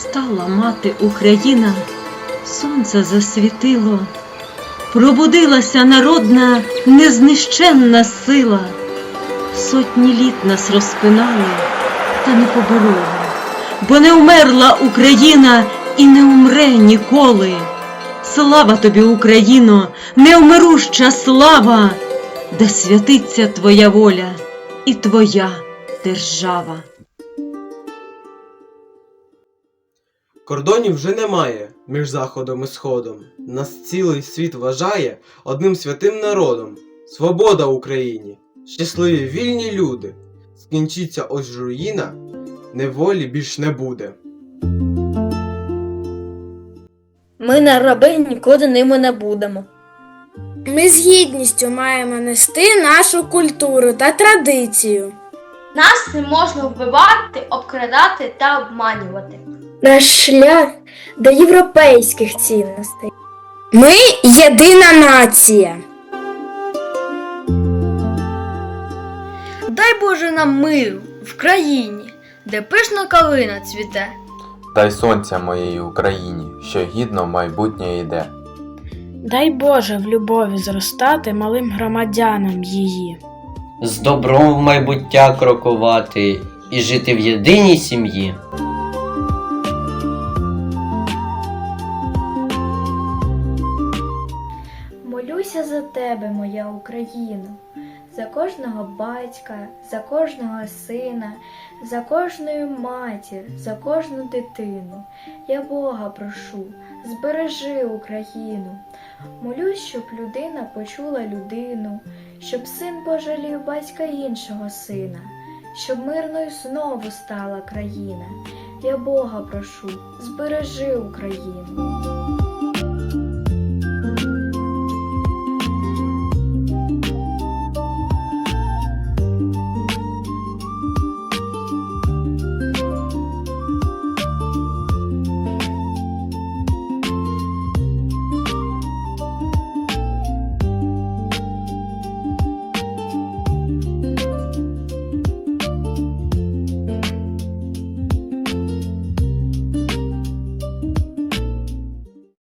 Встала мати Україна, сонце засвітило, пробудилася народна незнищенна сила. Сотні літ нас розпинали, та не побороли, бо не вмерла Україна і не умре ніколи. Слава тобі, Україно, невмируща слава, де святиться твоя воля і твоя держава. Кордонів вже немає між заходом і сходом. Нас цілий світ вважає одним святим народом. Свобода Україні! Щасливі вільні люди! Скінчиться ось руїна, неволі більш не буде. Ми на раби ніколи ними не будемо. Ми з гідністю маємо нести нашу культуру та традицію. Нас не можна вбивати, обкрадати та обманювати. Наш шлях до європейських цінностей. Ми єдина нація. Дай Боже нам миру в країні, де пишна калина цвіте. Дай сонця моїй Україні, що гідно в майбутнє йде. Дай Боже в любові зростати малим громадянам її. з добром в майбуття крокувати і жити в єдиній сім'ї. Молюся за тебе, моя Україно, за кожного батька, за кожного сина, за кожну матір, за кожну дитину. Я Бога прошу, збережи Україну. Молюсь, щоб людина почула людину, щоб син пожалів батька іншого сина, щоб мирною знову стала країна. Я Бога прошу, збережи Україну.